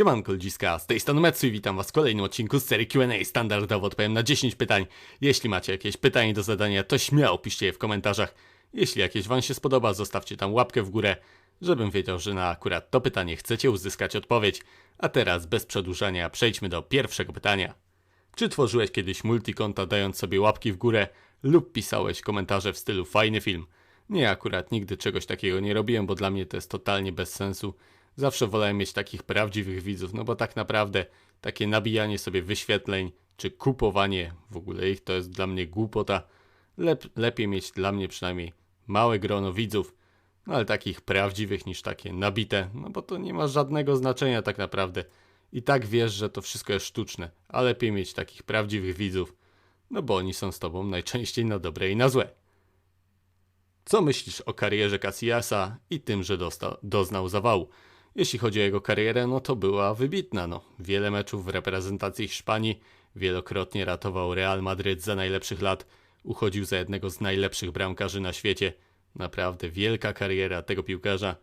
Siemanko ludziska, z tej strony Metsu i witam was w kolejnym odcinku z serii Q&A. Standardowo odpowiem na 10 pytań. Jeśli macie jakieś pytanie do zadania, to śmiało piszcie je w komentarzach. Jeśli jakieś wam się spodoba, zostawcie tam łapkę w górę, żebym wiedział, że na akurat to pytanie chcecie uzyskać odpowiedź. A teraz, bez przedłużania, przejdźmy do pierwszego pytania. Czy tworzyłeś kiedyś multikonta dając sobie łapki w górę lub pisałeś komentarze w stylu fajny film? Nie, akurat nigdy czegoś takiego nie robiłem, bo dla mnie to jest totalnie bez sensu. Zawsze wolałem mieć takich prawdziwych widzów, no bo tak naprawdę takie nabijanie sobie wyświetleń, czy kupowanie w ogóle ich, to jest dla mnie głupota. Lep, lepiej mieć dla mnie przynajmniej małe grono widzów, no ale takich prawdziwych niż takie nabite, no bo to nie ma żadnego znaczenia tak naprawdę. I tak wiesz, że to wszystko jest sztuczne, a lepiej mieć takich prawdziwych widzów, no bo oni są z tobą najczęściej na dobre i na złe. Co myślisz o karierze Casillasa i tym, że dosta- doznał zawału? Jeśli chodzi o jego karierę, no to była wybitna. No. Wiele meczów w reprezentacji Hiszpanii, wielokrotnie ratował Real Madryt za najlepszych lat, uchodził za jednego z najlepszych bramkarzy na świecie. Naprawdę wielka kariera tego piłkarza.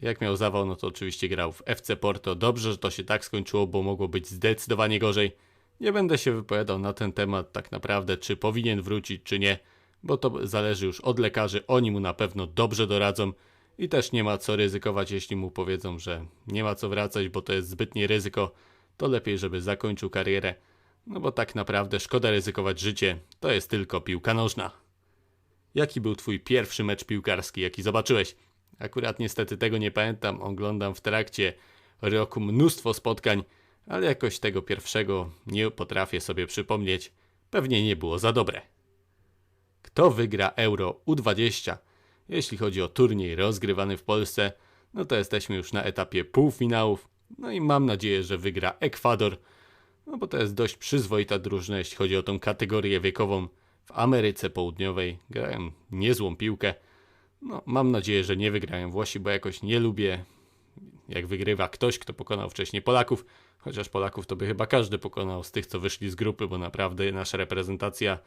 Jak miał zawał, no to oczywiście grał w FC Porto. Dobrze, że to się tak skończyło, bo mogło być zdecydowanie gorzej. Nie będę się wypowiadał na ten temat tak naprawdę, czy powinien wrócić, czy nie, bo to zależy już od lekarzy. Oni mu na pewno dobrze doradzą i też nie ma co ryzykować, jeśli mu powiedzą, że nie ma co wracać, bo to jest zbytnie ryzyko. To lepiej, żeby zakończył karierę, no bo tak naprawdę szkoda ryzykować życie. To jest tylko piłka nożna. Jaki był twój pierwszy mecz piłkarski, jaki zobaczyłeś? Akurat niestety tego nie pamiętam, oglądam w trakcie roku mnóstwo spotkań, ale jakoś tego pierwszego nie potrafię sobie przypomnieć. Pewnie nie było za dobre. Kto wygra Euro U20? Jeśli chodzi o turniej rozgrywany w Polsce, no to jesteśmy już na etapie półfinałów. No i mam nadzieję, że wygra Ekwador, no bo to jest dość przyzwoita drużyna, jeśli chodzi o tą kategorię wiekową. W Ameryce Południowej grają niezłą piłkę. No, mam nadzieję, że nie wygrają Włosi, bo jakoś nie lubię, jak wygrywa ktoś, kto pokonał wcześniej Polaków. Chociaż Polaków to by chyba każdy pokonał z tych, co wyszli z grupy, bo naprawdę nasza reprezentacja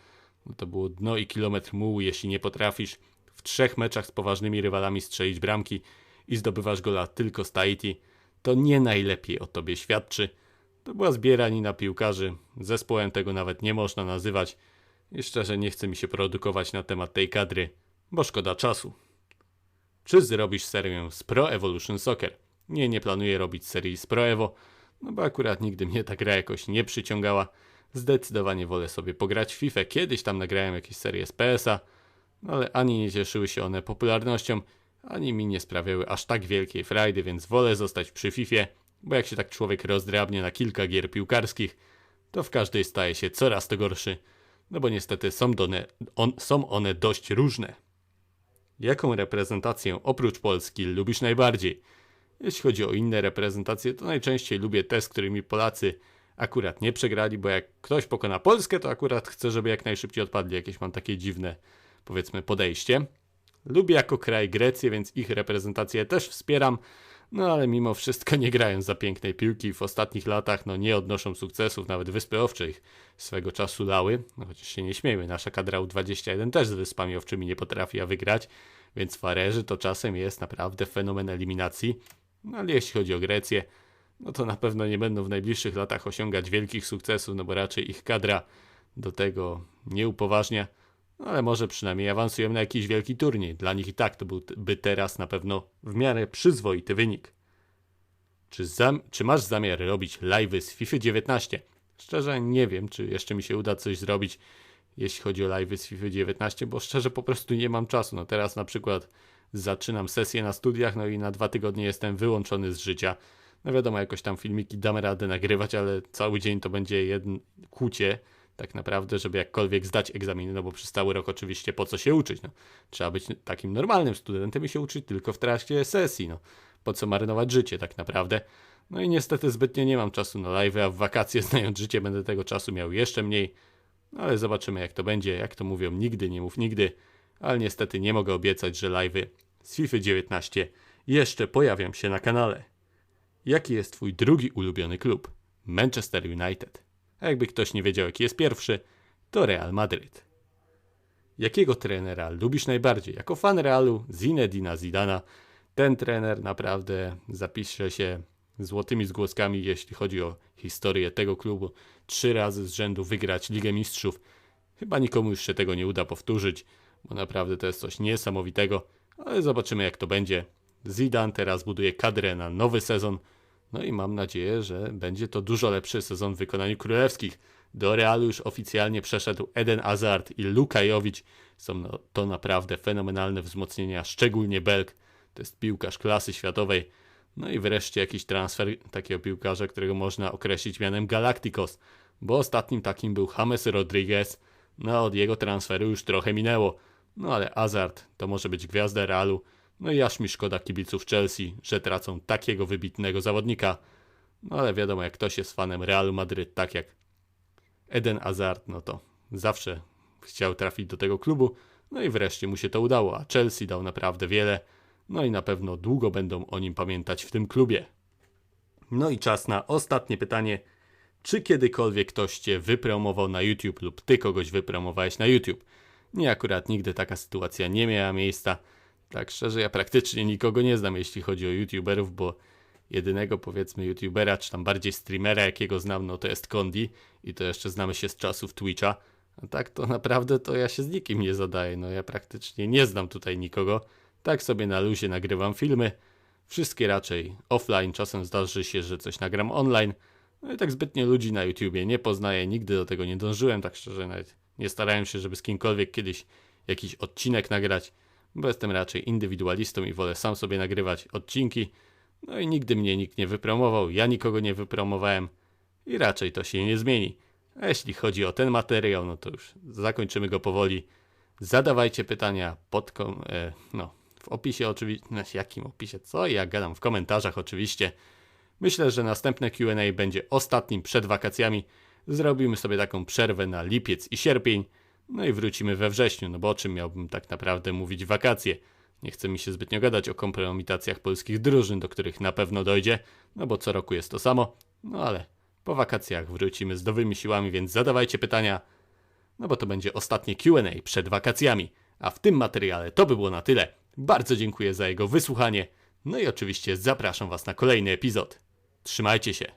no to było dno i kilometr mułu, jeśli nie potrafisz w trzech meczach z poważnymi rywalami strzelić bramki i zdobywasz gola tylko z Tahiti, to nie najlepiej o tobie świadczy. To była zbieranina piłkarzy, zespołem tego nawet nie można nazywać i szczerze nie chce mi się produkować na temat tej kadry, bo szkoda czasu. Czy zrobisz serię z Pro Evolution Soccer? Nie, nie planuję robić serii z Pro Evo, no bo akurat nigdy mnie ta gra jakoś nie przyciągała. Zdecydowanie wolę sobie pograć w FIFA. Kiedyś tam nagrałem jakieś serie z PS-a, ale ani nie cieszyły się one popularnością, ani mi nie sprawiały aż tak wielkiej frajdy, więc wolę zostać przy FIFA, bo jak się tak człowiek rozdrabnie na kilka gier piłkarskich, to w każdej staje się coraz to gorszy, no bo niestety są, done, on, są one dość różne. Jaką reprezentację oprócz Polski lubisz najbardziej? Jeśli chodzi o inne reprezentacje, to najczęściej lubię te, z którymi Polacy akurat nie przegrali, bo jak ktoś pokona Polskę, to akurat chcę, żeby jak najszybciej odpadli. Jakieś mam takie dziwne, powiedzmy, podejście. Lubię jako kraj Grecję, więc ich reprezentację też wspieram, no ale mimo wszystko nie grają za pięknej piłki. W ostatnich latach no, nie odnoszą sukcesów, nawet Wyspy Owcze ich swego czasu lały. No chociaż się nie śmiejmy, nasza kadra U21 też z Wyspami Owczymi nie potrafi wygrać, więc Farerzy to czasem jest naprawdę fenomen eliminacji. No ale jeśli chodzi o Grecję, no to na pewno nie będą w najbliższych latach osiągać wielkich sukcesów, no bo raczej ich kadra do tego nie upoważnia. No ale może przynajmniej awansują na jakiś wielki turniej. Dla nich i tak to byłby teraz na pewno w miarę przyzwoity wynik. Czy, czy masz zamiar robić live'y z FIFA 19? Szczerze nie wiem, czy jeszcze mi się uda coś zrobić, jeśli chodzi o live'y z FIFA 19, bo szczerze po prostu nie mam czasu. No teraz na przykład zaczynam sesję na studiach, no i na dwa tygodnie jestem wyłączony z życia. No wiadomo, jakoś tam filmiki damy radę nagrywać, ale cały dzień to będzie jedno kucie tak naprawdę, żeby jakkolwiek zdać egzaminy, no bo przez cały rok oczywiście po co się uczyć, no. Trzeba być takim normalnym studentem i się uczyć tylko w trakcie sesji, no. Po co marynować życie tak naprawdę. No i niestety zbytnio nie mam czasu na live, a w wakacje znając życie będę tego czasu miał jeszcze mniej. No ale zobaczymy jak to będzie, jak to mówią, nigdy nie mów nigdy. Ale niestety nie mogę obiecać, że live'y z FIFA 19 jeszcze pojawią się na kanale. Jaki jest twój drugi ulubiony klub? Manchester United. A jakby ktoś nie wiedział, jaki jest pierwszy, to Real Madryt. Jakiego trenera lubisz najbardziej? Jako fan Realu Zinedina Zidana. Ten trener naprawdę zapisze się złotymi zgłoskami, jeśli chodzi o historię tego klubu. Trzy razy z rzędu wygrać Ligę Mistrzów. Chyba nikomu już się tego nie uda powtórzyć, bo naprawdę to jest coś niesamowitego, ale zobaczymy jak to będzie. Zidane teraz buduje kadrę na nowy sezon, no i mam nadzieję, że będzie to dużo lepszy sezon w wykonaniu królewskich. Do Realu już oficjalnie przeszedł Eden Hazard i Luka Jovic. Są to naprawdę fenomenalne wzmocnienia, szczególnie Belk. To jest piłkarz klasy światowej. No i wreszcie jakiś transfer takiego piłkarza, którego można określić mianem Galacticos, bo ostatnim takim był James Rodriguez. No od jego transferu już trochę minęło. No ale Hazard to może być gwiazda Realu. No i aż mi szkoda kibiców Chelsea, że tracą takiego wybitnego zawodnika. No ale wiadomo, jak ktoś jest fanem Realu Madryt, tak jak Eden Hazard, no to zawsze chciał trafić do tego klubu. No i wreszcie mu się to udało, a Chelsea dał naprawdę wiele. No i na pewno długo będą o nim pamiętać w tym klubie. No i czas na ostatnie pytanie. Czy kiedykolwiek ktoś cię wypromował na YouTube lub ty kogoś wypromowałeś na YouTube? Nie, akurat nigdy taka sytuacja nie miała miejsca. Tak szczerze, ja praktycznie nikogo nie znam, jeśli chodzi o YouTuberów, bo jedynego powiedzmy YouTubera, czy tam bardziej streamera, jakiego znam, no to jest Kondi i to jeszcze znamy się z czasów Twitcha. A tak to naprawdę to ja się z nikim nie zadaję, no ja praktycznie nie znam tutaj nikogo. Tak sobie na luzie nagrywam filmy, wszystkie raczej offline, czasem zdarzy się, że coś nagram online. No i tak zbytnio ludzi na YouTubie nie poznaję, nigdy do tego nie dążyłem, tak szczerze nawet nie starałem się, żeby z kimkolwiek kiedyś jakiś odcinek nagrać, bo jestem raczej indywidualistą i wolę sam sobie nagrywać odcinki. No i nigdy mnie nikt nie wypromował, ja nikogo nie wypromowałem i raczej to się nie zmieni. A jeśli chodzi o ten materiał, no to już zakończymy go powoli. Zadawajcie pytania pod kom- e, no, w opisie oczywiście, no, jakim opisie, co ja gadam, w komentarzach oczywiście. Myślę, że następne Q&A będzie ostatnim przed wakacjami. Zrobimy sobie taką przerwę na lipiec i sierpień, no i wrócimy we wrześniu, no bo o czym miałbym tak naprawdę mówić wakacje? Nie chce mi się zbytnio gadać o kompromitacjach polskich drużyn, do których na pewno dojdzie, no bo co roku jest to samo, no ale po wakacjach wrócimy z nowymi siłami, więc zadawajcie pytania, no bo to będzie ostatnie Q&A przed wakacjami. A w tym materiale to by było na tyle. Bardzo dziękuję za jego wysłuchanie, no i oczywiście zapraszam Was na kolejny epizod. Trzymajcie się.